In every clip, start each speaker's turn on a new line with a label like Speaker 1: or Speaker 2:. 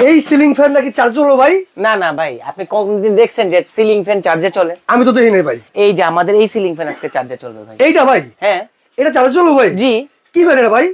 Speaker 1: এই ceiling fan নাকি charge হলো ভাই?
Speaker 2: না না ভাই আপনি কোনদিন দেখছেন যে সিলিং ফ্যান চার্জে চলে?
Speaker 1: আমি তো দেখি নাই ভাই।
Speaker 2: এই যে আমাদের এই সিলিং ফ্যান আজকে চার্জে চলবে ভাই।
Speaker 1: এইটা ভাই?
Speaker 2: হ্যাঁ।
Speaker 1: এটা চার্জ হলো ভাই?
Speaker 2: জি।
Speaker 1: কি ফ্যান এটা ভাই?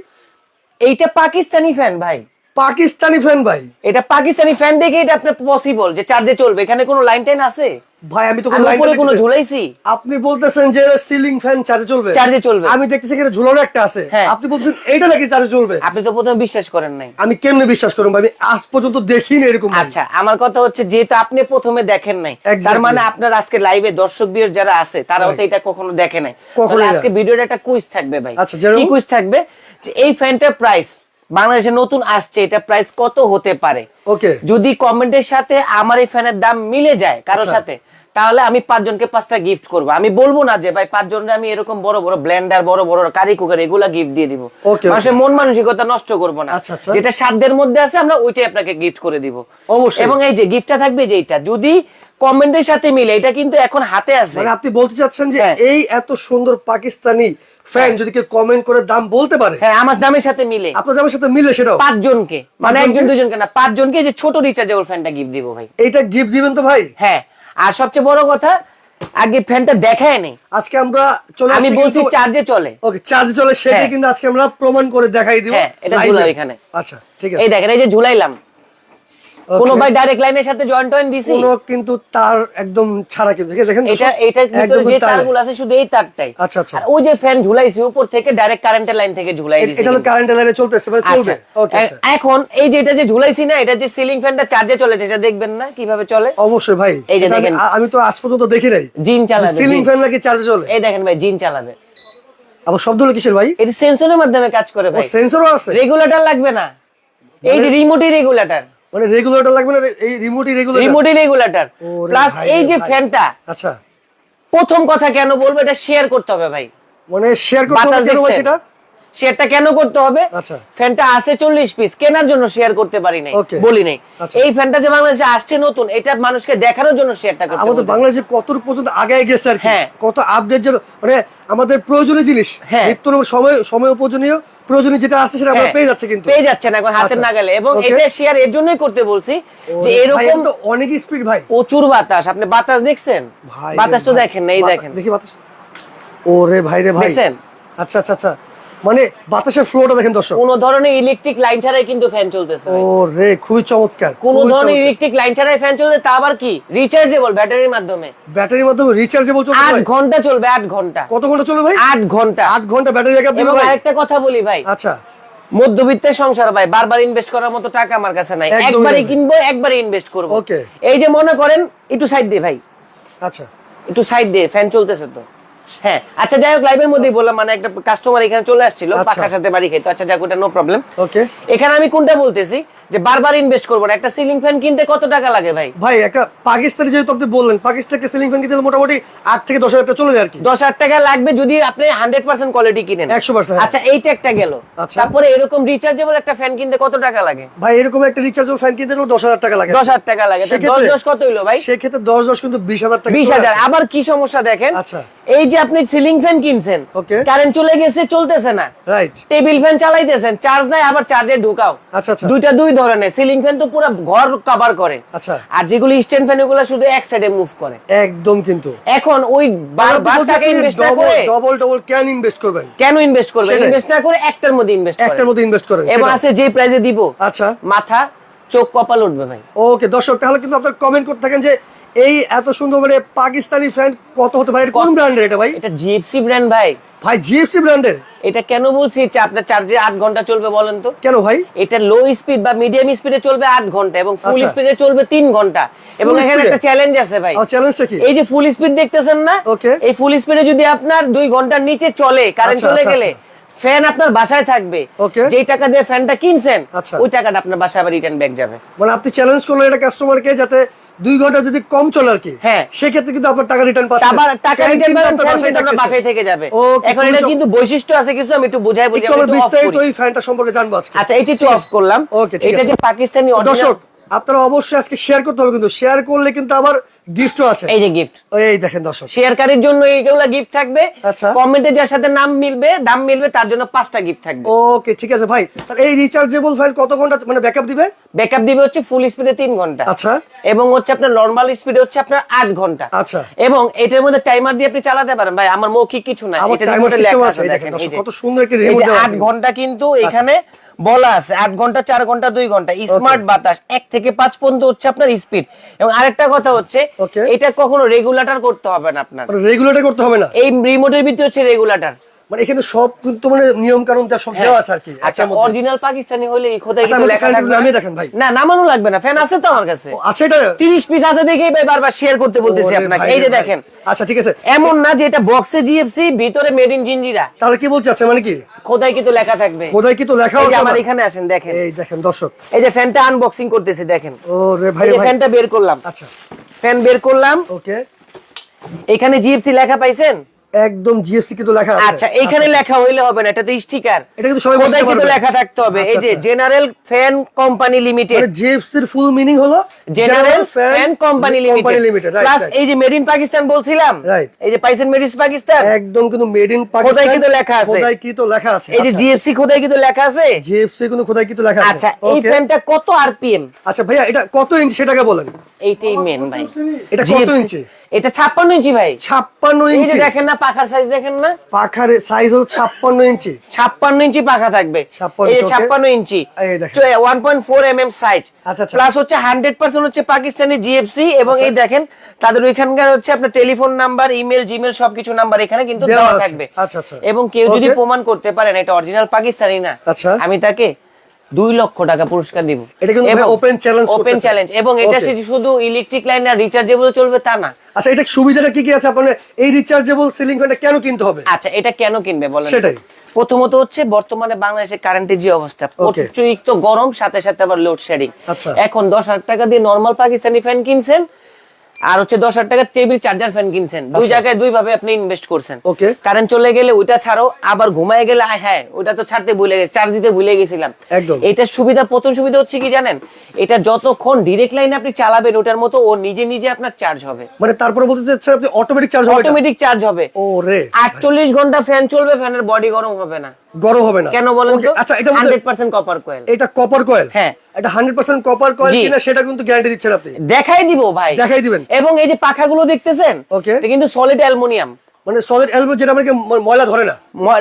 Speaker 2: এইটা পাকিস্তানি ফ্যান ভাই।
Speaker 1: পাকিস্তানি ফ্যান ভাই।
Speaker 2: এটা পাকিস্তানি ফ্যান দেখে এটা আপনার পসিবল যে চার্জে চলবে। এখানে কোনো লাইন টাইন আছে?
Speaker 1: ভাই আমি তো কোনো লাইন
Speaker 2: কোনো ঝুলাইছি।
Speaker 1: আপনি বলতেছেন যে সিলিং ফ্যান চার্জে চলবে।
Speaker 2: চার্জে চলবে।
Speaker 1: আমি দেখতেছি এখানে ঝুলানো একটা আছে।
Speaker 2: হ্যাঁ।
Speaker 1: আপনি বলতেছেন এইটা নাকি চার্জে চলবে।
Speaker 2: আপনি তো প্রথমে বিশ্বাস করেন নাই।
Speaker 1: আমি কেমনে বিশ্বাস করুন ভাই? আজ পর্যন্ত দেখিনি এরকম
Speaker 2: আচ্ছা আমার কথা হচ্ছে যেহেতু আপনি প্রথমে দেখেন নাই তার মানে আপনার আজকে লাইভে দর্শক বিয়ের যারা আছে তারাও তো এটা কখনো দেখে নাই। তাহলে আজকে ভিডিওটা একটা কুইজ থাকবে ভাই।
Speaker 1: আচ্ছা?
Speaker 2: কি কুইজ থাকবে? যে এই ফ্যানটার প্রাইস বাংলাদেশে নতুন আসছে এটা প্রাইস কত হতে পারে
Speaker 1: ওকে
Speaker 2: যদি কমেন্টের সাথে আমার এই ফ্যানের দাম মিলে যায় কারোর
Speaker 1: আচ্ছা।
Speaker 2: সাথে তাহলে আমি পাঁচজনকে পাঁচটা গিফট করব আমি বলব না যে ভাই পাঁচজনকে আমি এরকম বড় বড় ব্লেন্ডার বড় বড় কারি কুকার এগুলা গিফট দিয়ে দিব মানুষের মন মানসিকতা নষ্ট করব না
Speaker 1: আচ্ছা, আচ্ছা।
Speaker 2: যেটা সাধ্যের মধ্যে আছে আমরা ওইটাই আপনাকে গিফট করে দিব
Speaker 1: অবশ্যই।
Speaker 2: এবং এই যে গিফটটা থাকবে যে এইটা যদি কমেন্টের সাথে মিলে এটা কিন্তু এখন হাতে আছে
Speaker 1: মানে আপনি বলতে চাচ্ছেন যে
Speaker 2: হ্যাঁ।
Speaker 1: এই এত সুন্দর পাকিস্তানি ফ্যান যদি কেউ কমেন্ট করে দাম বলতে পারে
Speaker 2: হ্যাঁ আমার দামের সাথে মিলে।
Speaker 1: আপনার দামের সাথে মিলে সেটাও।
Speaker 2: পাঁচজনকে। মানে একজন দুজনকে না পাঁচজনকে এই যে ছোট রিচার্জেবল ফ্যানটা গিফট দিব ভাই।
Speaker 1: এইটা গিফট দিবেন তো ভাই?
Speaker 2: হ্যাঁ আর সবচেয়ে বড় কথা আগে ফ্যানটা দেখায় নেই
Speaker 1: আজকে আমরা চলে
Speaker 2: আমি বলছি চার্জে চলে।
Speaker 1: ওকে চার্জ চলে সেটা
Speaker 2: হ্যাঁ।
Speaker 1: কিন্তু আজকে আমরা প্রমাণ করে দেখাই দিব
Speaker 2: হ্যাঁ, এটা
Speaker 1: live-এ।
Speaker 2: এখানে।
Speaker 1: আচ্ছা ঠিক
Speaker 2: এই দেখেন এই যে ঝুলাইলাম. কোন ভাই ডাইরেক্ট লাইনের সাথে জয়েন্ট টয়েন্ট দিছি?
Speaker 1: কোনো কিন্তু তার একদম ছাড়া কিন্তু দেখেন
Speaker 2: এটা এটার ভিতরে যে তারগুলো আছে শুধু এই তারটাই।
Speaker 1: আচ্ছা, আচ্ছা।
Speaker 2: ওই যে ফ্যান ঝুলাইছি উপর থেকে ডাইরেক্ট কারেন্টের লাইন থেকে ঝুলাই দিছি
Speaker 1: এটা হলো
Speaker 2: কিন্তু।
Speaker 1: লাইনে চলতেছে মানে চলবে?
Speaker 2: আচ্ছা।
Speaker 1: ওকে আচ্ছা।
Speaker 2: এখন এই যে এটা যে ঝুলাইছি না এটা যে সিলিং ফ্যানটা চার্জে চলে এটা দেখবেন না কীভাবে চলে?
Speaker 1: অবশ্যই ভাই।
Speaker 2: এই যে দেখেন।
Speaker 1: আমি তো আজ পর্যন্ত দেখি নাই।
Speaker 2: জিন চালাবে
Speaker 1: সিলিং ফ্যান নাকি চার্জে চলে?
Speaker 2: এই দেখেন ভাই জিন চালাবে।
Speaker 1: আবার শব্দ হলো কিসের ভাই?
Speaker 2: এটা সেন্সরের মাধ্যমে কাজ করে ভাই।
Speaker 1: সেন্সরও আছে?
Speaker 2: রেগুলেটর লাগবে না। এই যে রিমোটই রেগুলেটর
Speaker 1: মানে রেগুলেটর লাগবে না? এই রিমোটই রেগুলেটর
Speaker 2: রিমোটই রেগুলেটর প্লাস এই যে ফ্যানটা
Speaker 1: আচ্ছা।
Speaker 2: প্রথম কথা কেন বলব এটা শেয়ার করতে হবে ভাই।
Speaker 1: মানে শেয়ার করতে হবে সেটা?
Speaker 2: শেয়ারটা কেন করতে হবে?
Speaker 1: আচ্ছা।
Speaker 2: ফ্যানটা আছে চল্লিশ পিস কেনার জন্য শেয়ার করতে পারি নাই বলি নাই।
Speaker 1: আচ্ছা।
Speaker 2: এই ফ্যানটা যে বাংলাদেশে আসছে নতুন এটা মানুষকে দেখানোর জন্য শেয়ারটা করতে
Speaker 1: আমাদের বাংলাদেশে কত পর্যন্ত আগে গেছে আর
Speaker 2: হ্যাঁ।
Speaker 1: কত আপডেট মানে আমাদের প্রয়োজনীয় জিনিস।
Speaker 2: হ্যাঁ।
Speaker 1: নিত্য সময় সময় উপযোজনীয় প্রয়োজনীয় যেটা আছে সেটা আমরা
Speaker 2: হ্যাঁ,
Speaker 1: পেয়ে যাচ্ছে কিন্তু।
Speaker 2: পেয়ে যাচ্ছেন এখন হাতের
Speaker 1: আচ্ছা।
Speaker 2: নাগালে এবং. এটা শেয়ার এর জন্যই করতে বলছি যে এরকম
Speaker 1: তো অনেক স্পিড ভাই।
Speaker 2: প্রচুর বাতাস। আপনি বাতাস দেখছেন?
Speaker 1: ভাই
Speaker 2: বাতাস তো দেখেন না এই দেখেন।
Speaker 1: দেখি বাতাস। ওরে ভাই রে ভাই।
Speaker 2: দেখছেন?
Speaker 1: আচ্ছা আচ্ছা আচ্ছা। মানে বাতাসের ফ্লোটা দেখেন দর্শক।
Speaker 2: কোন ধরনের ইলেকট্রিক লাইন ছাড়াই কিন্তু ফ্যান চলতেছে ভাই।
Speaker 1: ওরে খুবই চমৎকার
Speaker 2: কোন ধরনের ইলেকট্রিক লাইন ছাড়াই ফ্যান চলতে তা আবার কি? রিচার্জেবল ব্যাটারির মাধ্যমে।
Speaker 1: ব্যাটারির মাধ্যমে রিচার্জেবল চলবে
Speaker 2: আট
Speaker 1: ভাই?
Speaker 2: ঘণ্টা চলবে আট ঘণ্টা।
Speaker 1: কত ঘণ্টা চলবে ভাই?
Speaker 2: আট ঘণ্টা।
Speaker 1: আট ঘণ্টা ব্যাটারি ব্যাকআপ দিবে ভাই?
Speaker 2: আরেকটা কথা বলি ভাই।
Speaker 1: আচ্ছা।
Speaker 2: মধ্যবিত্তের সংসার ভাই বারবার ইনভেস্ট করার মতো টাকা আমার কাছে নাই। একবারই কিনবো একবারই ইনভেস্ট করব।
Speaker 1: Okay.
Speaker 2: এই যে মনে করেন একটু সাইড দিয়ে ভাই।
Speaker 1: আচ্ছা।
Speaker 2: একটু সাইড দিয়ে ফ্যান চলতেছে তো। হ্যাঁ আচ্ছা যাই হোক লাইভের মধ্যেই বললাম মানে একটা কাস্টমার এখানে চলে আসছিল
Speaker 1: আচ্ছা।
Speaker 2: পাখার সাথে বাড়ি খাইতো আচ্ছা যাক ওটা নো প্রবলেম
Speaker 1: ওকে
Speaker 2: এখানে আমি কোনটা বলতেছি? যে বারবার ইনভেস্ট করব না। একটা সিলিং ফ্যান কিনতে কত টাকা লাগে ভাই?
Speaker 1: ভাই একটা পাকিস্তানি যেহেতু আপনি বললেন পাকিস্তানকে সিলিং ফ্যান কিনতে মোটামুটি আট থেকে দশ হাজার টাকা চলে যায় আর কি।
Speaker 2: দশ হাজার টাকা লাগবে যদি আপনি হান্ড্রেড পার্সেন্ট কোয়ালিটি কিনেন।
Speaker 1: 100%
Speaker 2: আচ্ছা এইটা একটা গেল।
Speaker 1: আচ্ছা।
Speaker 2: তারপরে এরকম রিচার্জেবল একটা ফ্যান কিনতে কত টাকা লাগে?
Speaker 1: ভাই এরকম একটা রিচার্জেবল ফ্যান কিনতে গেলে দশ হাজার টাকা লাগে।
Speaker 2: দশ হাজার টাকা লাগে। দশ দশ কত হইল ভাই?
Speaker 1: সেক্ষেত্রে দশ দশ কিন্তু বিশ হাজার টাকা
Speaker 2: বিশ হাজার। আবার কি সমস্যা দেখেন?
Speaker 1: আচ্ছা।
Speaker 2: এই যে আপনি সিলিং ফ্যান কিনছেন. কারেন্ট চলে গেছে চলতেছে না।
Speaker 1: রাইট
Speaker 2: টেবিল ফ্যান চালাইতেছেন চার্জ নাই আবার চার্জে ঢুকাও।
Speaker 1: আচ্ছা, আচ্ছা।
Speaker 2: দুইটা দুই ধরনের সিলিং ফ্যান তো পুরো ঘর কভার করে।
Speaker 1: আচ্ছা।
Speaker 2: আর যেগুলো স্ট্যান্ড ফ্যান ওগুলো শুধু এক সাইডে মুভ করে।
Speaker 1: একদম কিন্তু।
Speaker 2: এখন ওই বারবার টাকা ইনভেস্ট না করে
Speaker 1: ডবল ডবল ক্যান ইনভেস্ট করবেন।
Speaker 2: কেন ইনভেস্ট করবে
Speaker 1: সেটাই।
Speaker 2: ইনভেস্ট না করে একটার মধ্যে ইনভেস্ট করে
Speaker 1: একটার মধ্যে ইনভেস্ট করেন
Speaker 2: এবং। আছে যে প্রাইজে দিব
Speaker 1: আচ্ছা।
Speaker 2: মাথা চোখ কপাল উঠবে ভাই।
Speaker 1: ওকে দর্শক তাহলে কিন্তু আপনার কমেন্ট করতে থাকেন যে এই এত সুন্দর মানে পাকিস্তানি ফ্যান কত হতে পারে? কোন ব্র্যান্ডের এটা ভাই?
Speaker 2: এটা জিএফসি ব্র্যান্ড ভাই।
Speaker 1: ভাই জিএফসি ব্র্যান্ডের
Speaker 2: এটা কেন বলছি? আপনার চার্জে আট ঘণ্টা চলবে বলেন তো।
Speaker 1: কেন ভাই?
Speaker 2: এটা লো স্পিড বা মিডিয়াম স্পিডে চলবে আট ঘণ্টা এবং ফুল
Speaker 1: আচ্ছা।
Speaker 2: স্পিডে চলবে তিন ঘণ্টা। এবং এখানে একটা চ্যালেঞ্জ আছে ভাই।
Speaker 1: চ্যালেঞ্জটা কি?
Speaker 2: এই যে ফুল স্পিড দেখতেছেন না. এই ফুল স্পিডে যদি আপনার দুই ঘণ্টার নিচে চলে কারেন্ট
Speaker 1: আচ্ছা,
Speaker 2: চলে
Speaker 1: আচ্ছা,
Speaker 2: গেলে ফ্যান আপনার বাসায় থাকবে. যেই টাকা দিয়ে ফ্যানটা কিনছেন
Speaker 1: আচ্ছা।
Speaker 2: ওই টাকাটা আপনার বাসায় আবার রিটার্ন ব্যাক যাবে।
Speaker 1: মানে আপনি চ্যালেঞ্জ করলেন এটা কাস্টমারকে যাতে দুই ঘণ্টা যদি কম চলে আর কি
Speaker 2: হ্যাঁ।
Speaker 1: সেক্ষেত্রে কিন্তু আপনার টাকা রিটার্ন পাচ্ছেন
Speaker 2: আবার টাকা রিটার্ন পাবেন
Speaker 1: বাসায়
Speaker 2: থেকে যাবে। এখন এটা কিন্তু বৈশিষ্ট্য আছে কিছু আমি একটু বুঝাই বলি ওই
Speaker 1: আমরা বিস্তারিত। এই ফ্যানটা সম্পর্কে জানব আজকে।
Speaker 2: আচ্ছা এটি একটু অফ করলাম।
Speaker 1: ওকে
Speaker 2: এটা যে পাকিস্তানি
Speaker 1: দর্শক আপনারা অবশ্যই আজকে শেয়ার করতে হবে কিন্তু শেয়ার করলে কিন্তু আবার গিফটও আছে?
Speaker 2: এই যে গিফট
Speaker 1: এই দেখেন দর্শক।
Speaker 2: শেয়ারকারীর জন্য এইগুলা গিফট থাকবে।
Speaker 1: আচ্ছা।
Speaker 2: কমেন্টে যার সাথে নাম মিলবে দাম মিলবে তার জন্য পাঁচটা গিফট থাকবে।
Speaker 1: ওকে ঠিক আছে ভাই। তাহলে এই রিচার্জেবল ফাইল কত ঘণ্টা মানে ব্যাকআপ দিবে?
Speaker 2: ব্যাকআপ দিবে হচ্ছে ফুল স্পিডে তিন ঘণ্টা।
Speaker 1: আচ্ছা।
Speaker 2: এবং হচ্ছে আপনার নর্মাল স্পিডে হচ্ছে আপনার আট ঘণ্টা।
Speaker 1: আচ্ছা।
Speaker 2: এবং এটার মধ্যে টাইমার দিয়ে আপনি চালাতে পারেন। ভাই আমার মৌখিক কিছু না
Speaker 1: আমার
Speaker 2: এটা
Speaker 1: timer
Speaker 2: রিমোটে
Speaker 1: system
Speaker 2: লেখা
Speaker 1: আছে,
Speaker 2: দেখেন
Speaker 1: কত সুন্দর একটা
Speaker 2: যে
Speaker 1: দেওয়া আছে।
Speaker 2: ঘণ্টা কিন্তু এখানে বলা আছে আট ঘণ্টা চার ঘণ্টা দুই ঘণ্টা। স্মার্ট বাতাস এক থেকে পাঁচ পর্যন্ত হচ্ছে আপনার স্পিড এবং আরেকটা কথা হচ্ছে এটা কখনো রেগুলেটর করতে হবে না আপনার।
Speaker 1: রেগুলেটর করতে হবে না।
Speaker 2: এই রিমোটের ভিতরে হচ্ছে রেগুলেটর
Speaker 1: মানে এখানে সব কিন্তু মানে নিয়ম সব দেওয়া আছে আর কি
Speaker 2: আচ্ছা অরিজিনাল পাকিস্তানি হলে এই খোদাই
Speaker 1: আচ্ছা,
Speaker 2: কিন্তু লেখা থাকবে
Speaker 1: দেখান ভাই।
Speaker 2: না নামানো লাগবে না ফ্যান আছে তো আমার কাছে।
Speaker 1: আছে এটা?
Speaker 2: 30 পিস হাতে দেখেই ভাই বারবার শেয়ার করতে বলতেছি আপনাকে। এই যে দেখেন।
Speaker 1: আচ্ছা ঠিক আছে।
Speaker 2: এমন না যে এটা বক্সে জিএফসি ভিতরে মেড ইন জিঞ্জিরা।
Speaker 1: তাহলে কি বলছে আচ্ছা মানে কি?
Speaker 2: খোদাই কিন্তু লেখা থাকবে।
Speaker 1: খোদাই কি তো লেখা আছে
Speaker 2: আমার এখানে আসেন দেখেন।
Speaker 1: এই দেখেন দর্শক।
Speaker 2: এই যে ফ্যানটা আনবক্সিং করতেছি দেখেন।
Speaker 1: ও রে ভাই
Speaker 2: এই
Speaker 1: ভাই।
Speaker 2: ফ্যানটা বের করলাম।
Speaker 1: আচ্ছা।
Speaker 2: ফ্যান বের করলাম।
Speaker 1: ওকে।
Speaker 2: এখানে জিএফসি লেখা পাইছেন?
Speaker 1: একদম জিএসটি কিন্তু লেখা আছে।
Speaker 2: আচ্ছা এখানে লেখা হইলে হবে না এটা তো স্টিকার
Speaker 1: এটা কিন্তু সবাই বুঝতে পারবে।
Speaker 2: লেখা থাকতে হবে। এই
Speaker 1: আচ্ছা,
Speaker 2: যে
Speaker 1: আচ্ছা।
Speaker 2: জেনারেল ফ্যান কোম্পানি লিমিটেড
Speaker 1: মানে জিএফসি এর ফুল মিনিং হলো
Speaker 2: General Fan Company Limited plus এই যে মেড ইন পাকিস্তান বলছিলাম. এই যে পাইছেন মেড ইন পাকিস্তান
Speaker 1: একদম কিন্তু মেড ইন পাকিস্তান
Speaker 2: খোদাই কিন্তু লেখা আছে।
Speaker 1: খোদাই কি তো লেখা আছে।
Speaker 2: এই যে জিএফসি খোদাই কিন্তু লেখা আছে?
Speaker 1: জিএফসি কিন্তু খোদাই কি তো লেখা আছে।
Speaker 2: আচ্ছা এই. ফ্যানটা কত আরপিএম
Speaker 1: আচ্ছা ভাইয়া এটা কত ইঞ্চি সেটাকে বলেন?
Speaker 2: এইটাই মেন ভাই।
Speaker 1: এটা কত ইঞ্চি
Speaker 2: এটা 56 ইঞ্চি ভাই।
Speaker 1: ছাপ্পান্ন
Speaker 2: এই যে
Speaker 1: ইঞ্চি?
Speaker 2: দেখেন না পাখার সাইজ দেখেন না?
Speaker 1: পাখার সাইজ হলো ছাপ্পান্ন ইঞ্চি।
Speaker 2: 56 ইঞ্চি পাখা থাকবে।
Speaker 1: 56
Speaker 2: এই যে
Speaker 1: okay.
Speaker 2: 56 ইঞ্চি।
Speaker 1: এই দেখেন।
Speaker 2: 1.4 এমএম সাইজ
Speaker 1: আচ্ছা, আচ্ছা।
Speaker 2: প্লাস হচ্ছে 100% হচ্ছে পাকিস্তানি জিএফসি এবং এই দেখেন তাদের ওইখানকার হচ্ছে আপনার টেলিফোন নাম্বার ইমেল জিমেল সবকিছু নাম্বার এখানে কিন্তু
Speaker 1: দেওয়া
Speaker 2: থাকবে।
Speaker 1: আচ্ছা, আচ্ছা।
Speaker 2: এবং কেউ যদি প্রমাণ করতে পারেন এটা অরিজিনাল পাকিস্তানি না।
Speaker 1: আচ্ছা।
Speaker 2: আমি তাকে দুই লক্ষ টাকা পুরস্কার দিব। ওপেন চ্যালেঞ্জ এবং এটা শুধু ইলেকট্রিক লাইন আর রিচার্জেবল চলবে তা না।
Speaker 1: আচ্ছা এটা সুবিধাটা কি কি আছে? আপনার এই রিচার্জেবল সিলিং ফ্যানটা কেন কিনতে হবে?
Speaker 2: আচ্ছা এটা কেন কিনবে বলেন?
Speaker 1: সেটাই।
Speaker 2: প্রথমত হচ্ছে বর্তমানে বাংলাদেশে কারেন্টের যে অবস্থা অতিরিক্ত গরম সাথে সাথে আবার লোড শেডিং
Speaker 1: আচ্ছা।
Speaker 2: এখন দশ হাজার টাকা দিয়ে নর্মাল পাকিস্তানি ফ্যান কিনছেন আর হচ্ছে দশ হাজার টাকা টেবিল চার্জার ফ্যান কিনছেন। দুই
Speaker 1: আচ্ছা।
Speaker 2: জায়গায় দুই ভাবে আপনি ইনভেস্ট করছেন।
Speaker 1: Okay.
Speaker 2: কারেন্ট চলে গেলে ওইটা ছাড়ো আবার ঘুমায় গেলে আয় হ্যাঁ ওইটা তো ছাড়তে ভুলে গেছি চার্জ দিতে ভুলে গেছিলাম।
Speaker 1: একদম।
Speaker 2: এটার সুবিধা প্রথম সুবিধা হচ্ছে কি জানেন? এটা যতক্ষণ ডিরেক্ট লাইনে আপনি চালাবেন ওটার মতো ও নিজে নিজে আপনার চার্জ হবে।
Speaker 1: মানে তারপরে বলতে চাচ্ছেন আপনি অটোমেটিক চার্জ হবে
Speaker 2: অটোমেটিক চার্জ হবে।
Speaker 1: ও রে
Speaker 2: আটচল্লিশ ঘণ্টা ফ্যান চলবে ফ্যানের বডি গরম হবে না।
Speaker 1: গরম হবে না।
Speaker 2: কেন বলেন তো?
Speaker 1: আচ্ছা এটা মধ্যে
Speaker 2: হান্ড্রেড পার্সেন্ট কপার কয়েল
Speaker 1: এটা কপার কয়েল
Speaker 2: হ্যাঁ।
Speaker 1: এটা হান্ড্রেড পার্সেন্ট কপার কয়েল কিনা সেটা কিন্তু গ্যারান্টি দিচ্ছেন আপনি।
Speaker 2: দেখাই দিব ভাই।
Speaker 1: দেখাই দিবেন।
Speaker 2: এবং এই যে পাখাগুলো দেখতেছেন
Speaker 1: ওকে
Speaker 2: এটা কিন্তু সলিড অ্যালুমিনিয়াম
Speaker 1: মানে সলিড এলবো যেটা আমাকে ময়লা ধরে না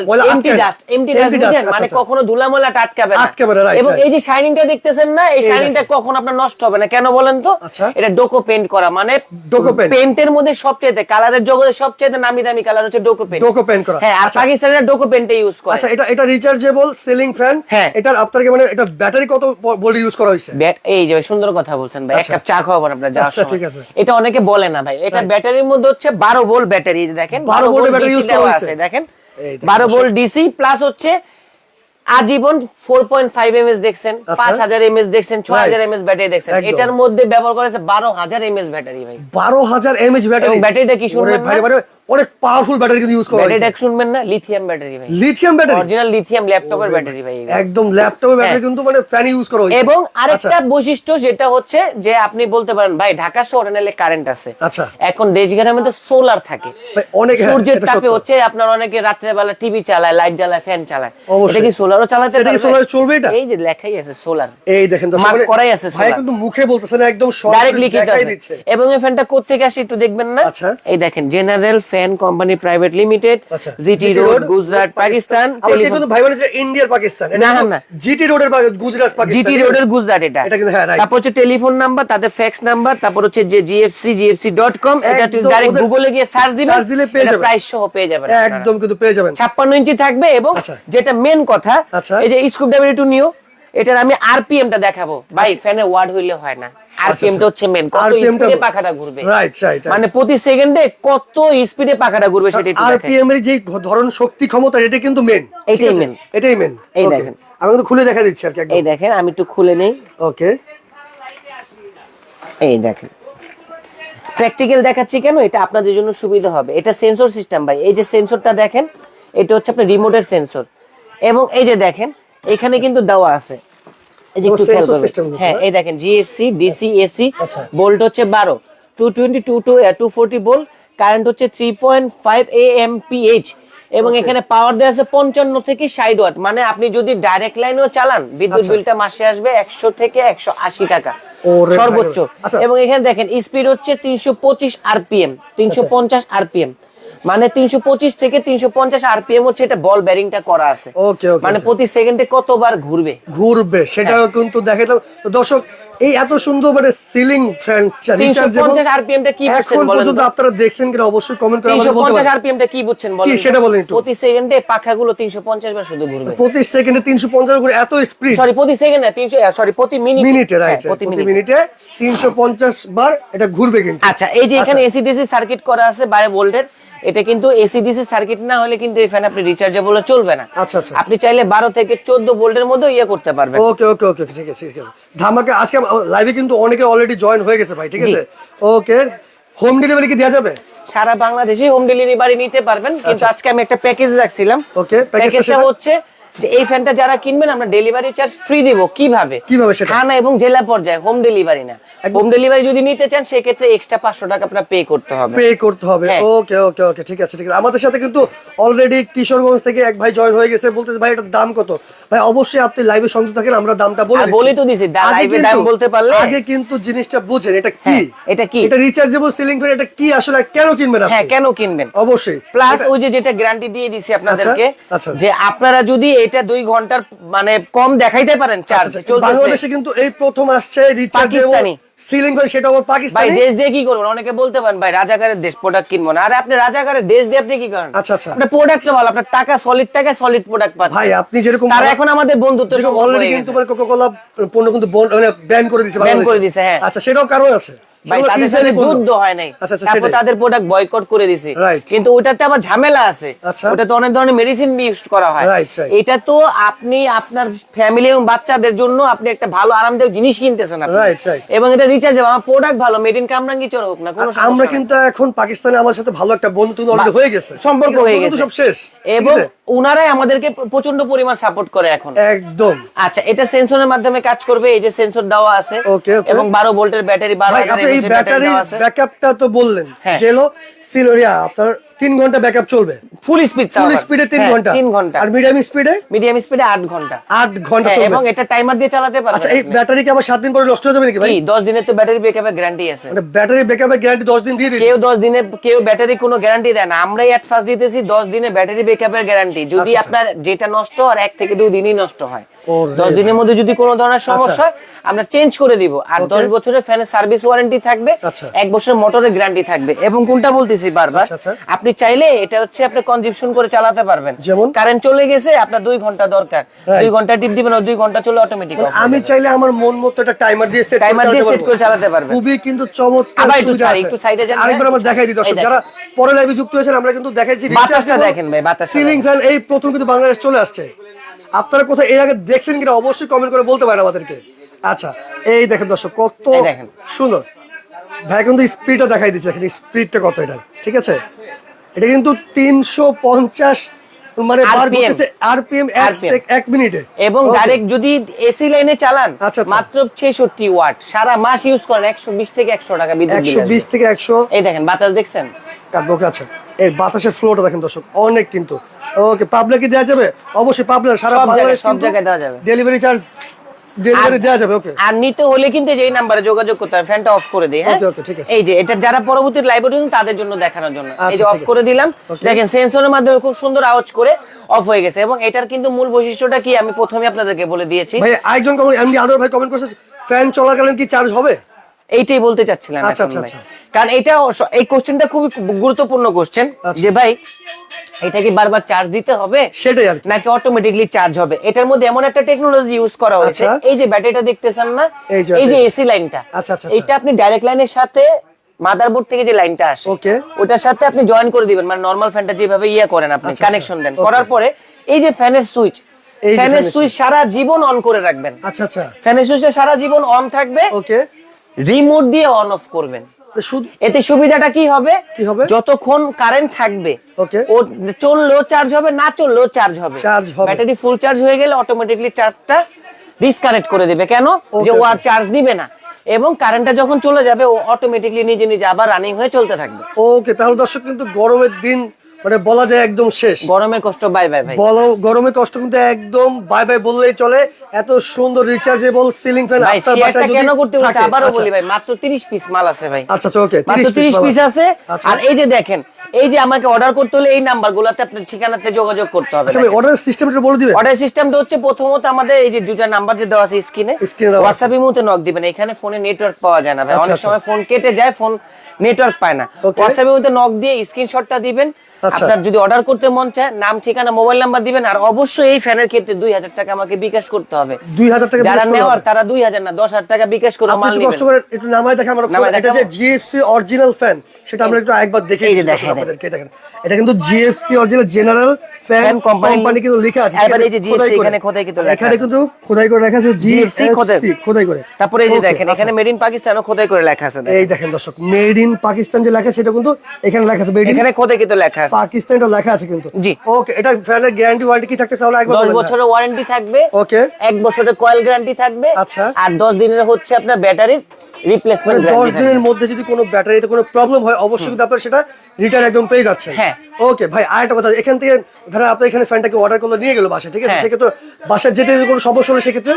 Speaker 1: ময়লা
Speaker 2: এমটি ডাস্ট এমটি ডাস্ট বুঝছেন
Speaker 1: আচ্ছা,
Speaker 2: মানে
Speaker 1: আচ্ছা।
Speaker 2: কখনো ধুলা ময়লা আটকাবে না
Speaker 1: আটকাবে না,
Speaker 2: এবং এই যে শাইনিংটা দেখতেছেন না এই শাইনিংটা কখন আপনার নষ্ট হবে না কেন বলেন তো
Speaker 1: আচ্ছা।
Speaker 2: এটা ডোকো পেইন্ট করা মানে
Speaker 1: Doco paint।
Speaker 2: পেইন্টের মধ্যে সবচেয়ে কালারের জগতে সবচেয়ে নামি দামি কালার হচ্ছে ডোকো পেইন্ট
Speaker 1: Doco paint করা।
Speaker 2: হ্যাঁ আর। পাকিস্তানিরা ডোকো পেইন্টে ইউজ করে
Speaker 1: আচ্ছা এটা এটা রিচার্জেবল সিলিং ফ্যান
Speaker 2: হ্যাঁ।
Speaker 1: এটার আপনাকে মানে এটা ব্যাটারি কত বডি ইউজ করা হয়েছে
Speaker 2: ব্যাট এই যে সুন্দর কথা বলছেন ভাই এক। কাপ চা খাওয়াবেন আপনার যাওয়ার
Speaker 1: আচ্ছা,
Speaker 2: সময়।
Speaker 1: ঠিক আছে।
Speaker 2: এটা অনেকে বলে না ভাই এটা ব্যাটারির মধ্যে হচ্ছে বারো ভোল্ট ব্যাটারি এই যে দেখেন
Speaker 1: 12
Speaker 2: বারো
Speaker 1: ভোল্টের
Speaker 2: ভোল্ট
Speaker 1: ব্যাটারি
Speaker 2: ডিসি
Speaker 1: করা হয়েছে।
Speaker 2: আছে দেখেন
Speaker 1: এই দেখেন,
Speaker 2: বারো
Speaker 1: দর্শক।
Speaker 2: ভোল্ট ডিসি প্লাস হচ্ছে আজীবন ফোর পয়েন্ট ফাইভ এমএস দেখছেন
Speaker 1: আচ্ছা।
Speaker 2: পাঁচ হাজার এমএস দেখছেন ছয় হাজার এমএস ব্যাটারি দেখছেন এটার মধ্যে ব্যবহার করেছে বারো হাজার এমএস ব্যাটারি ভাই
Speaker 1: বারো হাজার এমএচ ব্যাটারি
Speaker 2: ব্যাটারিটা কি শুনবেন
Speaker 1: ভাই ভাই অনেক পাওয়ারফুল ব্যাটারি কিন্তু ইউজ করা হয়েছে।
Speaker 2: শুনবেন না? লিথিয়াম ব্যাটারি ভাই।
Speaker 1: লিথিয়াম ব্যাটারি
Speaker 2: অরিজিনাল লিথিয়াম ল্যাপটপের ব্যাটারি ভাই
Speaker 1: একদম ল্যাপটপের ব্যাটারি। কিন্তু মানে ফ্যান ইউজ করা হয়েছে।
Speaker 2: এবং
Speaker 1: আচ্ছা,
Speaker 2: আরেকটা বৈশিষ্ট্য যেটা হচ্ছে যে আপনি বলতে পারেন ভাই ঢাকা শহরে নালে কারেন্ট আছে।
Speaker 1: আচ্ছা।
Speaker 2: এখন দেশগ্রামে তো সোলার থাকে।
Speaker 1: অনেক হ্যাঁ,
Speaker 2: সূর্যের তাপে হচ্ছে আপনার অনেকে রাত্রেবেলা টিভি চালায় লাইট জ্বালায় ফ্যান চালায়। এটা কি সোলারও চালাতে পারবে?
Speaker 1: solar চলবে এটা?
Speaker 2: এই যে লেখাই আছে সোলার
Speaker 1: এই দেখেন দর্শক,
Speaker 2: Mark
Speaker 1: মানে
Speaker 2: করাই আছে
Speaker 1: ভাই কিন্তু মুখে বলতেছে না একদম
Speaker 2: ডাইরেক্ট লিখিত
Speaker 1: দিচ্ছে।
Speaker 2: এবং এই ফ্যানটা কোত্থেকে আসে একটু দেখবেন না?
Speaker 1: আচ্ছা।
Speaker 2: এই দেখেন General Fan Company Private Limited
Speaker 1: আচ্ছা
Speaker 2: জিটি রোড গুজরাট পাকিস্তান
Speaker 1: ভাই বলে যে ইন্ডিয়ার পাকিস্তান
Speaker 2: না, না, না।
Speaker 1: জিটি রোডের গুজরাট
Speaker 2: জিটি রোডের গুজরাট এটা
Speaker 1: হ্যাঁ.
Speaker 2: তারপর হচ্ছে টেলিফোন নাম্বার তাদের ফ্যাক্স নাম্বার তারপর হচ্ছে যে জিএফসি জিএফসি ডট কম এটা তুমি ডাইরেক্ট গুগলে গিয়ে সার্চ
Speaker 1: search দিলে পেয়ে যাবেন।
Speaker 2: প্রাইস সহ পেয়ে যাবেন
Speaker 1: একদম কিন্তু পেয়ে যাবেন
Speaker 2: ছাপ্পান্ন ইঞ্চি থাকবে এবং
Speaker 1: আচ্ছা।
Speaker 2: যেটা মেন কথা
Speaker 1: আচ্ছা।
Speaker 2: এই যে স্কুপ ডাবল টু নিও এটার আমি আরপিএম টা দেখাবো। ভাই ফ্যানের ওয়ার্ড হইলে হয় না।
Speaker 1: আচ্ছা।
Speaker 2: হচ্ছে মেন কত স্পিডে পাখাটা ঘুরবে?
Speaker 1: রাইট রাইট
Speaker 2: মানে প্রতি সেকেন্ডে কত স্পিডে পাখাটা ঘুরবে সেটা
Speaker 1: আরপিএম এর যে ধরন শক্তি ক্ষমতা এটা কিন্তু মেন
Speaker 2: এটাই main।
Speaker 1: এটাই মেন
Speaker 2: এই দেখেন।
Speaker 1: আমি কিন্তু খুলে দেখা দিচ্ছি আর কি
Speaker 2: এই দেখেন আমি একটু খুলে নেই।
Speaker 1: ওকে
Speaker 2: এই দেখেন। প্র্যাকটিক্যাল দেখাচ্ছি কেন? এটা আপনাদের জন্য সুবিধা হবে। এটা সেন্সর সিস্টেম ভাই। এই যে সেন্সরটা দেখেন এটা হচ্ছে আপনার রিমোটের সেন্সর এবং এই যে দেখেন এখানে কিন্তু দেওয়া আছে এই যে একটু খেয়াল করবেন। হ্যাঁ এই দেখেন জিএসসি ডিসি এসি। ভোল্ট হচ্ছে বারো two twenty to to two forty volt current হচ্ছে three point five A M PH এবং এখানে পাওয়ার দেওয়া আছে পঞ্চান্ন থেকে ষাট ওয়াট মানে আপনি যদি ডাইরেক্ট লাইনেও চালান বিদ্যুৎ
Speaker 1: আচ্ছা।
Speaker 2: বিলটা মাসে আসবে একশো থেকে একশো আশি টাকা সর্বোচ্চ।
Speaker 1: আচ্ছা।
Speaker 2: এবং এখানে দেখেন স্পিড হচ্ছে তিনশো পঁচিশ আরপিএম তিনশো
Speaker 1: আচ্ছা।
Speaker 2: পঞ্চাশ আরপিএম মানে তিনশো পঁচিশ থেকে তিনশো পঞ্চাশ আরপিএম হচ্ছে এটা বল ব্যারিংটা করা আছে।
Speaker 1: ওকে ওকে
Speaker 2: মানে প্রতি সেকেন্ডে কতবার ঘুরবে?
Speaker 1: ঘুরবে সেটাও
Speaker 2: হ্যাঁ।
Speaker 1: কিন্তু দেখে তো দর্শক এই এত সুন্দর মানে সিলিং ফ্যান
Speaker 2: তিনশো পঞ্চাশ আরপিএম টা কি বুঝছেন বলেন
Speaker 1: পর্যন্ত আপনারা দেখছেন কিনা অবশ্যই কমেন্ট করে আমাদের বলতে
Speaker 2: পঞ্চাশ
Speaker 1: পারেন।
Speaker 2: আরপিএম টা কি বুঝছেন বলেন?
Speaker 1: সেটা বলেন একটু।
Speaker 2: প্রতি সেকেন্ডে পাখাগুলো তিনশো পঞ্চাশ বার শুধু ঘুরবে।
Speaker 1: প্রতি সেকেন্ডে তিনশো পঞ্চাশ করে এত স্পিড
Speaker 2: সরি প্রতি সেকেন্ডে তিনশো সরি প্রতি মিনিট
Speaker 1: মিনিটে রাইট
Speaker 2: প্রতি মিনিটে
Speaker 1: তিনশো পঞ্চাশ বার এটা ঘুরবে কিন্তু।
Speaker 2: আচ্ছা এই যে এখানে এসি এসিডিসি সার্কিট করা আছে বারে ভোল্টের এটা কিন্তু এসি ডিসি সার্কিট না হলে কিন্তু এই ফ্যান আপনি রিচার্জেবল চলবে না।
Speaker 1: আচ্ছা, আচ্ছা।
Speaker 2: আপনি চাইলে বারো থেকে চোদ্দ ভোল্টের মধ্যে ইয়ে করতে পারবেন।
Speaker 1: ওকে ওকে ওকে ঠিক আছে ঠিক আছে। ধামাকে আজকে লাইভে কিন্তু অনেকে অলরেডি জয়েন হয়ে গেছে ভাই ঠিক আছে? ওকে হোম ডেলিভারি কি দেওয়া যাবে?
Speaker 2: সারা বাংলাদেশে হোম ডেলিভারি নিতে পারবেন কিন্তু আজকে আমি একটা প্যাকেজ রাখছিলাম।
Speaker 1: ওকে
Speaker 2: প্যাকেজটা হচ্ছে যে এই ফ্যানটা যারা কিনবেন আমরা ডেলিভারি চার্জ ফ্রি দিব। কীভাবে?
Speaker 1: কীভাবে সেটা?
Speaker 2: থানা এবং জেলা পর্যায়ে হোম ডেলিভারি না। হোম ডেলিভারি যদি নিতে চান সেক্ষেত্রে এক্সট্রা পাঁচশো টাকা আপনার পে করতে হবে।
Speaker 1: পে করতে হবে।
Speaker 2: হ্যাঁ।
Speaker 1: ওকে ওকে ওকে ঠিক আছে ঠিক আছে। আমাদের সাথে কিন্তু অলরেডি কিশোরগঞ্জ থেকে এক ভাই জয়েন হয়ে গেছে বলতেছে ভাই এটার দাম কত? ভাই অবশ্যই আপনি লাইভে সংযুক্ত থাকেন আমরা দামটা বলে দিচ্ছি।
Speaker 2: বলেই তো দিছি,
Speaker 1: কিন্তু-
Speaker 2: দাম বলতে পারলে-
Speaker 1: আগে কিন্তু জিনিসটা বুঝেন এটা কি?
Speaker 2: হ্যাঁ, এটা কি?
Speaker 1: এটা রিচার্জেবল সিলিং ফ্যান এটা কি আসলে কেন কিনবেন আপনি?
Speaker 2: হ্যাঁ কেন কিনবেন?
Speaker 1: অবশ্যই।
Speaker 2: প্লাস ওই যে যেটা গ্যারান্টি দিয়ে দিছি আপনাদেরকে
Speaker 1: আচ্ছা।
Speaker 2: যে আপনারা যদি এটা দুই ঘণ্টার মানে কম দেখাইতে পারেন চার্জ
Speaker 1: আচ্ছা, বাংলাদেশে কিন্তু এই প্রথম আসছে
Speaker 2: পাকিস্তানি।
Speaker 1: সিলিং ফ্যান সেটা আবার
Speaker 2: ভাই দেশ দিয়ে কি করবেন অনেকে বলতে পারেন ভাই রাজাকারের দেশ প্রোডাক্ট কিনবো না আরে আপনি রাজাকারের দেশ দিয়ে আপনি কি করেন
Speaker 1: আচ্ছা, আচ্ছা।
Speaker 2: আপনার প্রোডাক্ট ভালো আপনার টাকা সলিড টাকা সলিড প্রোডাক্ট পাচ্ছেন
Speaker 1: ভাই আপনি যেরকম
Speaker 2: তারা এখন আমাদের বন্ধুত্ব
Speaker 1: অলরেডি কিন্তু। মানে কোকাকোলা পণ্য কিন্তু মানে ব্যান করে দিয়েছে
Speaker 2: করে দিয়েছে, হ্যাঁ।
Speaker 1: আচ্ছা সেটাও কারণ আছে
Speaker 2: ভাই তাদের সাথে যুদ্ধ হয় নাই।
Speaker 1: আচ্ছা আচ্ছা
Speaker 2: তারপর তাদের প্রোডাক্ট বয়কট করে দিছে। কিন্তু ওটাতে আবার ঝামেলা আছে।
Speaker 1: আচ্ছা।
Speaker 2: ওটাতে অনেক ধরনের মেডিসিন ইউজ করা হয়।
Speaker 1: Right, right.
Speaker 2: এটা তো আপনি আপনার ফ্যামিলি এবং বাচ্চাদের জন্য আপনি একটা ভালো আরামদায়ক জিনিস কিনতেছেন আপনি. এবং এটা রিচার্জ আমার প্রোডাক্ট ভালো মেড ইন কামরাঙ্গি চোর হোক না কোনো
Speaker 1: আমরা কিন্তু এখন পাকিস্তানে আমার সাথে ভালো একটা বন্ধু অলরেডি হয়ে গেছে।
Speaker 2: সম্পর্ক হয়ে গেছে।
Speaker 1: সব শেষ।
Speaker 2: এবং
Speaker 1: আছে?
Speaker 2: উনারাই আমাদেরকে প্রচণ্ড পরিমাণ সাপোর্ট করে এখন
Speaker 1: একদম
Speaker 2: আচ্ছা এটা সেন্সরের মাধ্যমে কাজ করবে এই যে সেন্সর দেওয়া আছে
Speaker 1: okay.
Speaker 2: এবং বারো ভোল্টের ব্যাটারি বারো
Speaker 1: ভাই
Speaker 2: হাজার ব্যাটারি
Speaker 1: ব্যাকআপটা তো বললেন জেলো সিলোরিয়া আপনার তিন ঘণ্টা ব্যাকআপ চলবে।
Speaker 2: ফুল স্পিড
Speaker 1: ফুল স্পিডে তিন ঘণ্টা।
Speaker 2: তিন ঘণ্টা।
Speaker 1: আর মিডিয়াম স্পিডে
Speaker 2: মিডিয়াম স্পিডে আট ঘণ্টা।
Speaker 1: আট ঘণ্টা
Speaker 2: হ্যাঁ,
Speaker 1: চলবে।
Speaker 2: এবং এটা টাইমার দিয়ে চালাতে পারবেন
Speaker 1: আচ্ছা এই ব্যাটারি কি আবার সাত দিন পরে নষ্ট হয়ে যাবে নাকি ভাই?
Speaker 2: দশ দিনের তো ব্যাটারি ব্যাকআপের গ্যারান্টি আছে।
Speaker 1: মানে ব্যাটারি ব্যাকআপের গ্যারান্টি দশ দিন দিয়ে দিয়েছে।
Speaker 2: কেউ দশ দিনের কেউ ব্যাটারি কোনো গ্যারান্টি দেয় না। আমরাই ফার্স্ট দিতেছি দশ দিনে ব্যাটারি ব্যাকআপের গ্যারান্টি যদি
Speaker 1: আচ্ছা,
Speaker 2: আপনার যেটা নষ্ট আর এক থেকে দুই দিনই নষ্ট হয়। দশ দিনের মধ্যে যদি কোনো ধরনের সমস্যা হয় আমরা চেঞ্জ করে দিব। আর দশ বছরের ফ্যানের সার্ভিস ওয়ারেন্টি থাকবে।
Speaker 1: আচ্ছা।
Speaker 2: এক বছরের মোটরের গ্যারান্টি থাকবে। এবং কোনটা বলতেছি বারবার
Speaker 1: আচ্ছা, আচ্ছা।
Speaker 2: আপনি চাইলে এটা হচ্ছে আপনি কনজিপশন করে চালাতে পারবেন
Speaker 1: যেমন?
Speaker 2: কারেন্ট চলে গেছে আপনার দুই ঘণ্টা দরকার দুই ঘণ্টা টিপ দিবেন দুই ঘণ্টা চলে অটোমেটিক
Speaker 1: মানে আমি চাইলে আমার মন মতো একটা টাইমার দিয়ে সেট
Speaker 2: Timer দিয়ে set করে চালাতে পারবেন।
Speaker 1: খুবই কিন্তু চমৎকার সুবিধা আছে।
Speaker 2: একটু এ যান,
Speaker 1: আরেকবার
Speaker 2: হ্যাঁ।
Speaker 1: আমরা দেখাই দিই দর্শক। যারা পরে লাইভে যুক্ত হয়েছেন আমরা কিন্তু দেখাইছি
Speaker 2: বাতাসটা দেখেন ভাই, বাতাসটা
Speaker 1: সিলিং ফ্যান এই প্রথম কিন্তু বাংলাদেশ চলে আসছে আপনারা কোথায় এর আগে দেখছেন কিনা অবশ্যই কমেন্ট করে বলতে পারেন আমাদেরকে আচ্ছা এই দেখেন দর্শক কত। সুন্দর ভাই কিন্তু স্পিডটা দেখাই দিচ্ছে এখানে স্পিডটা কত এটা ঠিক আছে এটা কিন্তু তিনশো পঞ্চাশ মানে বার করতেছে আরপিএম এক মিনিটে।
Speaker 2: এবং ডাইরেক্ট যদি এসি লাইনে চালান
Speaker 1: আচ্ছা, আচ্ছা।
Speaker 2: মাত্র ছেষট্টি ওয়াট। সারা মাস ইউজ করেন একশো বিশ থেকে একশো টাকা বিদ্যুৎ
Speaker 1: একশো বিশ থেকে একশো
Speaker 2: এই দেখেন বাতাস দেখছেন?
Speaker 1: কাটবকে আছে এই বাতাসের ফ্লোটা দেখেন দর্শক অনেক কিন্তু। ওকে পাবলা কি দেওয়া যাবে? অবশ্যই পাবলা সারা বাংলাদেশ
Speaker 2: সব জায়গায় দেওয়া যাবে।
Speaker 1: ডেলিভারি চার্জ ডেলিভারি দেওয়া যাবে ওকে
Speaker 2: আর নিতে হলে কিন্তু যে এই যোগাযোগ করতে হবে ফ্যানটা অফ করে দিই হ্যাঁ?
Speaker 1: Okay, okay, ঠিক আছে।
Speaker 2: এই যে এটা যারা পরবর্তী লাইভ তাদের জন্য দেখানোর জন্য। এই
Speaker 1: আচ্ছা,
Speaker 2: যে অফ করে দিলাম। দেখেন সেন্সরের মাধ্যমে খুব সুন্দর আওয়াজ করে অফ হয়ে গেছে। এবং এটার কিন্তু মূল বৈশিষ্ট্যটা কি? আমি প্রথমে আপনাদেরকে বলে দিয়েছি।
Speaker 1: ভাই আরেকজন কমেন্ট এমডি আনোয়ার ভাই কমেন্ট করছে ফ্যান চলাকালীন কি চার্জ হবে?
Speaker 2: এইটাই বলতে চাচ্ছিলাম
Speaker 1: আচ্ছা, আচ্ছা। আচ্ছা।
Speaker 2: কারণ এটা এই কোশ্চেনটা খুবই গুরুত্বপূর্ণ কোশ্চেন। যে ভাই এটা কি বারবার চার্জ দিতে হবে?
Speaker 1: সেটাই আর
Speaker 2: নাকি অটোমেটিকলি চার্জ হবে? এটার মধ্যে এমন একটা টেকনোলজি ইউজ করা হয়েছে। এই যে ব্যাটারিটা দেখতেছেন না
Speaker 1: এই যে।
Speaker 2: এসি লাইনটা এটা আপনি ডাইরেক্ট লাইনের সাথে মাদারবোর্ড থেকে যে লাইনটা আসে
Speaker 1: ওকে।
Speaker 2: ওটার সাথে আপনি জয়েন করে দিবেন। মানে নরমাল ফ্যানটা যেভাবে ইয়ে করেন আপনি কানেকশন দেন। করার পরে এই যে ফ্যানের সুইচ ফ্যানের
Speaker 1: এর
Speaker 2: সুইচ সারা জীবন অন করে রাখবেন।
Speaker 1: আচ্ছা আচ্ছা।
Speaker 2: ফ্যানের সুইচটা সারা জীবন অন থাকবে।
Speaker 1: ওকে।
Speaker 2: রিমোট দিয়ে অন অফ করবেন। এতে সুবিধাটা কি হবে?
Speaker 1: কি হবে?
Speaker 2: যতক্ষণ কারেন্ট থাকবে
Speaker 1: Okay.
Speaker 2: ও চললেও চার্জ হবে না চললেও চার্জ হবে।
Speaker 1: চার্জ হবে।
Speaker 2: ব্যাটারি ফুল চার্জ হয়ে গেলে অটোমেটিকলি চার্জটা ডিসকানেক্ট করে দিবে। কেন? যে ও আর চার্জ দিবে না। এবং কারেন্টটা যখন চলে যাবে ও অটোমেটিকলি নিজে নিজে আবার রানিং হয়ে চলতে থাকবে।
Speaker 1: ওকে তাহলে দর্শক কিন্তু গরমের দিন মানে বলা যায় একদম শেষ।
Speaker 2: গরমের কষ্ট বাই বাই ভাই
Speaker 1: বলো গরমে কষ্ট কিন্তু একদম বাই বাই বললেই চলে। এত সুন্দর রিচার্জেবল সিলিং ফ্যান আপনার বাসায় যদি
Speaker 2: কেন করতে বলছে?
Speaker 1: থাকে,
Speaker 2: আবারও
Speaker 1: আচ্ছা,
Speaker 2: বলি ভাই মাত্র 30 পিস মাল আছে ভাই।
Speaker 1: আচ্ছা আচ্ছা ওকে
Speaker 2: মাত্র 30 পিস আছে।
Speaker 1: আচ্ছা।
Speaker 2: আর এই যে দেখেন এই যে আমাকে অর্ডার করতে হলে এই নাম্বারগুলোতে আপনার ঠিকানাতে যোগাযোগ করতে হবে।
Speaker 1: আচ্ছা অর্ডার সিস্টেমটা বলে দিবে
Speaker 2: অর্ডার সিস্টেমটা হচ্ছে প্রথমত আমাদের এই যে দুটা নাম্বার যে দেওয়া আছে স্ক্রিনে
Speaker 1: Screen এ দেওয়া আছে।
Speaker 2: হোয়াটসঅ্যাপ ইমোতে নক দিবেন। এখানে ফোনে নেটওয়ার্ক পাওয়া যায় না ভাই। অনেক। সময় ফোন কেটে যায় ফোন নেটওয়ার্ক পায় না।
Speaker 1: Okay.
Speaker 2: হোয়াটসঅ্যাপ ইমোতে নক দিয়ে স্ক্রিনশটটা দিবেন। আপনার যদি অর্ডার করতে মন চায় নাম ঠিকানা মোবাইল নাম্বার দিবেন আর অবশ্যই এই ফ্যানের ক্ষেত্রে দুই হাজার টাকা আমাকে বিকাশ করতে হবে।
Speaker 1: দুই হাজার টাকা
Speaker 2: যারা নেওয়ার তারা দুই হাজার না দশ হাজার টাকা বিকাশ করে মাল
Speaker 1: একটু
Speaker 2: নামাই
Speaker 1: কষ্ট করে একটু নামায় দেখেন আমরা এটা যে জিএফসি অরিজিনাল ফ্যান সেটা আমরা একটু একবার দেখে
Speaker 2: এই দেখেন,
Speaker 1: আপনাদেরকে দেখেন। এটা কিন্তু GFC original General Fan Company কিন্তু লেখা আছে
Speaker 2: এবার এই যে
Speaker 1: করে।
Speaker 2: এখানে খোদাই লেখা
Speaker 1: এখানে কিন্তু খোদাই করে লেখা আছে জিএফসি খোদাই করে।
Speaker 2: তারপরে এই যে দেখেন
Speaker 1: আচ্ছা।
Speaker 2: এখানে মেড ইন পাকিস্তানও খোদাই করে লেখা আছে
Speaker 1: এই দেখেন। দর্শক মেড ইন পাকিস্তান যে লেখা সেটা কিন্তু এখানে লেখা আছে। মেড
Speaker 2: এখানে খোদাই কিন্তু লেখা আছে।
Speaker 1: পাকিস্তান এটা লেখা আছে কিন্তু।
Speaker 2: জি।
Speaker 1: ওকে এটা ফ্যানের গ্যারান্টি ওয়ারেন্টি কি থাকতে তাহলে একবার
Speaker 2: দশ
Speaker 1: বলেন না।
Speaker 2: বছরের ওয়ারেন্টি থাকবে।
Speaker 1: ওকে
Speaker 2: এক বছরের কয়েল গ্যারান্টি থাকবে।
Speaker 1: আচ্ছা।
Speaker 2: আর দশ দিনের হচ্ছে আপনার ব্যাটারির রিপ্লেসমেন্ট
Speaker 1: মানে দশ
Speaker 2: গ্যারান্টি
Speaker 1: দিনের মধ্যে যদি কোনো ব্যাটারিতে কোনো প্রবলেম হয় অবশ্যই কিন্তু আপনার সেটা রিটার্ন একদম পেয়ে যাচ্ছে
Speaker 2: হ্যাঁ।
Speaker 1: ওকে ভাই আরেকটা কথা এখান থেকে ধরেন আপনি এখানে ফ্যানটাকে অর্ডার করলে নিয়ে গেল বাসায় ঠিক আছে
Speaker 2: হ্যাঁ।
Speaker 1: সেক্ষেত্রে বাসায় যেতে কোনো সমস্যা হলে সেক্ষেত্রে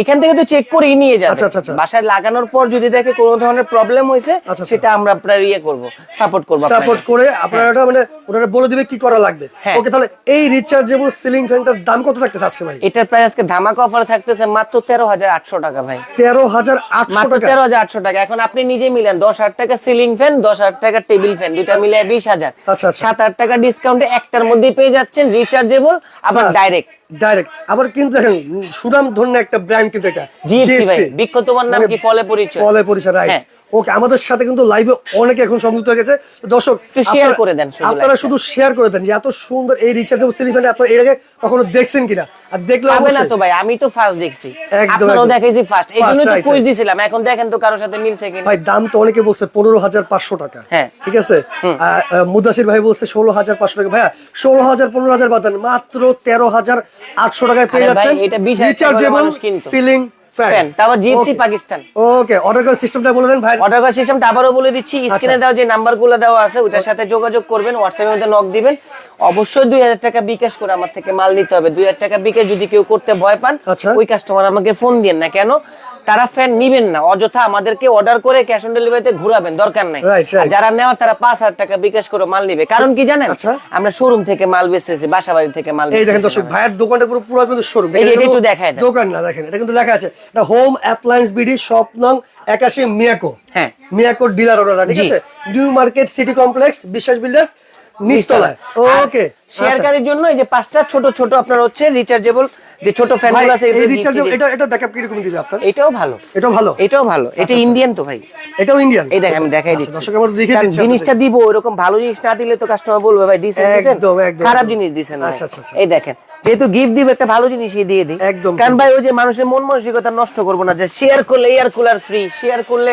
Speaker 2: এখান থেকে তো চেক করেই নিয়ে যাবে
Speaker 1: আচ্ছা, আচ্ছা, আচ্ছা।
Speaker 2: বাসায় লাগানোর পর যদি দেখে কোনো ধরনের প্রবলেম হয়েছে
Speaker 1: আচ্ছা, আচ্ছা।
Speaker 2: সেটা আমরা আপনার ইয়ে করব সাপোর্ট করব।
Speaker 1: সাপোর্ট করে আপনারা ওটা মানে ওনারা বলে দিবে কি করা লাগবে
Speaker 2: হ্যাঁ।
Speaker 1: ওকে তাহলে এই রিচার্জেবল সিলিং ফ্যানটার দাম কত থাকতেছে আজকে ভাই
Speaker 2: এটার প্রাইস আজকে ধামাকা অফার থাকতেছে মাত্র তেরো হাজার আটশো টাকা ভাই
Speaker 1: তেরো হাজার আটশো
Speaker 2: মাত্র
Speaker 1: টাকা
Speaker 2: তেরো হাজার আটশো টাকা এখন আপনি নিজে মিলেন দশ হাজার টাকা সিলিং ফ্যান দশ হাজার টাকা টেবিল ফ্যান দুইটা মিলে বিশ হাজার
Speaker 1: আচ্ছা।
Speaker 2: সাত হাজার টাকা ডিসকাউন্টে একটার মধ্যে পেয়ে যাচ্ছেন রিচার্জেবল আবার ডাইরেক্ট
Speaker 1: ডাইরেক্ট আবার কিন্তু দেখেন সুনাম ধন্য একটা ব্র্যান্ড কিন্তু এটা।
Speaker 2: জিএফসি ভাই বিখ্যাত তোমার নাম
Speaker 1: মানে
Speaker 2: কি? ফলে পরিচয়।
Speaker 1: ফলে পরিচয় রাইট
Speaker 2: হ্যাঁ।
Speaker 1: ওকে আমাদের সাথে কিন্তু লাইভে অনেকে এখন সংযুক্ত হয়ে গেছে। দর্শক আপনারা-
Speaker 2: করে দেন
Speaker 1: আপনারা শুধু শেয়ার করে দেন যে এত সুন্দর এই রিচার্জেবল সিলিং ফ্যান আপনারা এর আগে কখনো দেখছেন কিনা? আর দেখলে
Speaker 2: পাবে না তো ভাই আমি তো ফার্স্ট দেখছি। আপনারাও। দেখাইছি ফার্স্ট এই জন্যই তো কুইজ দিছিলাম। এখন দেখেন তো কারোর সাথে মিলছে কিনা।
Speaker 1: ভাই দাম তো অনেকে বলছে পনেরো হাজার পাঁচশো টাকা।
Speaker 2: হ্যাঁ।
Speaker 1: ঠিক আছে? মুদাসির ভাই বলছে ষোলো হাজার পাঁচশো টাকা। ভাইয়া ষোলো হাজার পনেরো হাজার বাদ দেন। মাত্র তেরো হাজার আটশো টাকায় পেয়ে যাচ্ছেন
Speaker 2: এটা 20,000
Speaker 1: রিচার্জেবল সিলিং
Speaker 2: ফ্যান।
Speaker 1: ফ্যান
Speaker 2: তারপর জিএফসি পাকিস্তান।
Speaker 1: ওকে অর্ডার করার সিস্টেমটা বলে দেন ভাই।
Speaker 2: অর্ডার করার সিস্টেমটা আবারও বলে দিচ্ছি স্ক্রিনে দেওয়া যে নাম্বারগুলো দেওয়া আছে ওটার সাথে যোগাযোগ করবেন হোয়াটসঅ্যাপের মধ্যে নক দিবেন। অবশ্যই দুই হাজার টাকা বিকাশ করে আমার থেকে মাল নিতে হবে। দুই হাজার টাকা বিকাশ যদি কেউ করতে ভয় পান
Speaker 1: আচ্ছা।
Speaker 2: ওই কাস্টমার আমাকে ফোন দিন না কেন? তারা ফ্যান নিবেন না অযথা আমাদেরকে অর্ডার করে ক্যাশ অন ডেলিভারিতে ঘুরাবেন দরকার নাই। যারা নেওয়ার তারা পাঁচ হাজার টাকা বিকাশ করে মাল নিবে। কারণ কি জানেন?
Speaker 1: আচ্ছা।
Speaker 2: আমরা শোরুম থেকে মাল বেচতেছি বাসা বাড়ি থেকে মাল
Speaker 1: এই দেখেন দর্শক ভাইয়ের দোকানটা পুরো পুরো কিন্তু শোরুম
Speaker 2: এটা একটু দেখায়
Speaker 1: দোকান না দেখেন এটা কিন্তু লেখা আছে। এটা হোম অ্যাপ্লায়েন্স বিডি শপ নং একাশি মিয়াকো।
Speaker 2: হ্যাঁ।
Speaker 1: মিয়াকো ডিলার অর্ডার ঠিক আছে? New Market City Complex Biswas Builders নিচতলায়। ওকে
Speaker 2: শেয়ারকারীর জন্য এই যে পাঁচটা ছোট ছোট আপনার হচ্ছে রিচার্জেবল যে ছোট আছে
Speaker 1: এই রিচার্জ এটা এটা ব্যাকআপ কীরকম দিবে আপনার?
Speaker 2: এটাও ভালো।
Speaker 1: এটাও ভালো?
Speaker 2: এটাও ভালো। এটা
Speaker 1: আচ্ছা।
Speaker 2: ইন্ডিয়ান তো ভাই।
Speaker 1: এটাও ইন্ডিয়ান
Speaker 2: এই দেখ আমি দেখাই দিচ্ছি।
Speaker 1: দর্শক আমরা দেখে দিচ্ছি
Speaker 2: জিনিসটা দিব ওরকম ভালো জিনিস না দিলে তো কাস্টমার বলবে ভাই দিছেন? দিছেন খারাপ জিনিস দিছেন
Speaker 1: আচ্ছা, আচ্ছা, আচ্ছা।
Speaker 2: এই দেখেন যেহেতু গিফট দিব একটা ভালো জিনিসই দিয়ে দিই।
Speaker 1: একদম
Speaker 2: কারণ ভাই ওই যে মানুষের মন মানসিকতা নষ্ট করব না যে শেয়ার করলে এয়ার কুলার ফ্রি শেয়ার করলে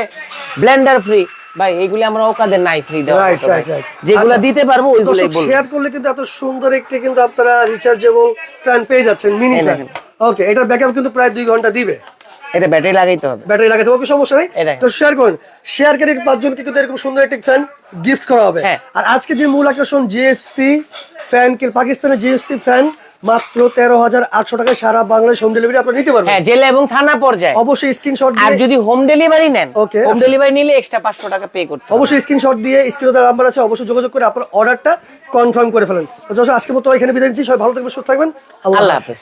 Speaker 2: ব্লেন্ডার ফ্রি ভাই এগুলি আমরা ওকাদের নাই ফ্রি দেওয়া
Speaker 1: রাইট রাইট রাইট
Speaker 2: যেগুলো দিতে পারব ওইগুলোই বলব।
Speaker 1: শেয়ার করলে কিন্তু এত সুন্দর একটি কিন্তু আপনারা রিচার্জেবল ফ্যান পেয়ে যাচ্ছেন মিনি ফ্যান ওকে এটার ব্যাকআপ কিন্তু প্রায় দুই ঘণ্টা দিবে।
Speaker 2: এটা ব্যাটারি লাগাইতে হবে।
Speaker 1: ব্যাটারি লাগাতে হবে সমস্যা নেই। তো শেয়ার করুন। শেয়ারকারীর পাঁচজনকে কিন্তু এরকম সুন্দর একটি ফ্যান গিফট করা হবে।
Speaker 2: হ্যাঁ।
Speaker 1: আর আজকে যে মূল আকর্ষণ জিএফসি ফ্যান পাকিস্তানের জিএফসি ফ্যান মাত্র তেরো হাজার আটশো টাকায় সারা বাংলাদেশ হোম ডেলিভারি আপনারা নিতে পারবেন।
Speaker 2: হ্যাঁ জেলা এবং থানা পর্যায়ে।
Speaker 1: অবশ্যই স্ক্রিনশট
Speaker 2: আর যদি হোম ডেলিভারি নেন
Speaker 1: ওকে
Speaker 2: হোম। ডেলিভারি নিলে এক্সট্রা পাঁচশো টাকা পে করতে।
Speaker 1: অবশ্যই স্ক্রিনশট দিয়ে স্ক্রিনে নাম্বার আছে অবশ্যই যোগাযোগ করে আপনার অর্ডারটা কনফার্ম করে ফেলেন। যশ আজকে মতো এখানে বিদায় নিচ্ছি সবাই ভালো থাকবেন সুস্থ থাকবেন।
Speaker 2: আল্লাহ হাফেজ।